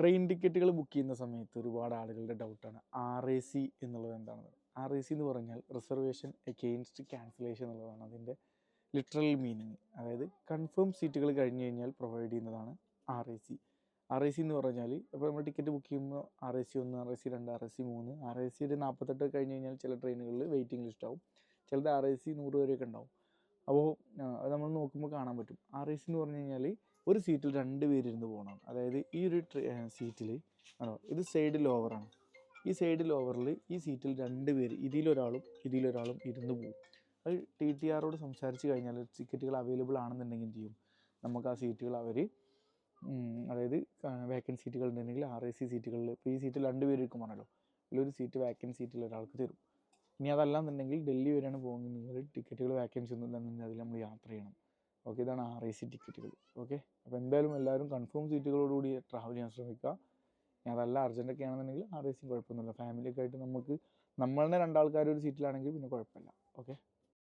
Train ടിക്കറ്റുകൾ book ചെയ്യുന്ന സമയത്ത് ഒരുപാട് ആളുകളുടെ ഡൗട്ടാണ് ആർ എ സി എന്നുള്ളത് എന്താണെന്ന് ആർ എ സി എന്ന് പറഞ്ഞാൽ റിസർവേഷൻ എഗെയിൻസ്റ്റ് ക്യാൻസലേഷൻ എന്നുള്ളതാണ്. അതിന്റെ ലിറ്ററൽ മീനിങ് അതായത് കൺഫേം സീറ്റുകൾ കഴിഞ്ഞു കഴിഞ്ഞാൽ പ്രൊവൈഡ് ചെയ്യുന്നതാണ് R A C R A C എന്ന് പറഞ്ഞാൽ ഇപ്പോൾ നമ്മൾ ടിക്കറ്റ് ബുക്ക് ചെയ്യുമ്പോൾ ആർ എ സി ഒന്ന് ആർ എ സി രണ്ട് ആർ എ സി മൂന്ന് ആർ എ സി ഒരു നാൽപ്പത്തെട്ട് കഴിഞ്ഞ് കഴിഞ്ഞാൽ ചില ട്രെയിനുകളിൽ വെയിറ്റിംഗ് ലിസ്റ്റ് ആവും. ചിലത് ആർ എ സി നൂറ് വരെയൊക്കെ ഉണ്ടാവും. അപ്പോൾ അത് നമ്മൾ നോക്കുമ്പോൾ കാണാൻ പറ്റും. ആർ റേസ് എന്ന് പറഞ്ഞു കഴിഞ്ഞാൽ ഒരു സീറ്റിൽ രണ്ട് പേരിരുന്ന് പോകണം അതായത് ഈ ഒരു സീറ്റിൽ ആണോ? ഇത് സൈഡ് ലോവറാണ് ഈ സൈഡ് ലോവറിൽ ഈ സീറ്റിൽ രണ്ട് പേര് ഇതിലൊരാളും ഇതിലൊരാളും ഇരുന്ന് പോകും അത് ടി ടി ആറോട് സംസാരിച്ച് കഴിഞ്ഞാൽ ടിക്കറ്റുകൾ അവൈലബിൾ ആണെന്നുണ്ടെങ്കിൽ എന്ത് ചെയ്യും? നമുക്ക് ആ സീറ്റുകൾ അവർ അതായത് വേക്കൻ സീറ്റുകൾ ഉണ്ടെങ്കിൽ ആർ എ സി സീറ്റുകളിൽ ഇപ്പോൾ ഈ സീറ്റിൽ രണ്ട് പേര് ഇരിക്കുമ്പോഴല്ലോ ഇതിലൊരു സീറ്റ് വേക്കൻ സീറ്റിൽ ഒരാൾക്ക് തരും. ഇനി അതല്ലാന്നുണ്ടെങ്കിൽ ഡൽഹി വരെയാണ് പോകുന്നത്. ടിക്കറ്റുകൾ വാക്കൻസി ഒന്നും ഇല്ലെന്നുണ്ടെങ്കിൽ അതിൽ നമ്മൾ യാത്ര ചെയ്യണം. ഓക്കെ ഇതാണ് ആർ ഐ സി ടിക്കറ്റുകൾ ഓക്കെ അപ്പോൾ എന്തായാലും എല്ലാവരും കൺഫേം സീറ്റുകളോടുകൂടി ട്രാവൽ ചെയ്യാൻ ശ്രമിക്കുക. ഇനി അതല്ല അർജന്റൊക്കെ ആണെന്നുണ്ടെങ്കിൽ ആർ ഐ സിയും കുഴപ്പമൊന്നുമില്ല. ഫാമിലിയൊക്കെ ആയിട്ട് നമുക്ക് നമ്മളുടെ രണ്ടാൾക്കാർ ഒരു സീറ്റിലാണെങ്കിൽ പിന്നെ കുഴപ്പമില്ല. ഓക്കെ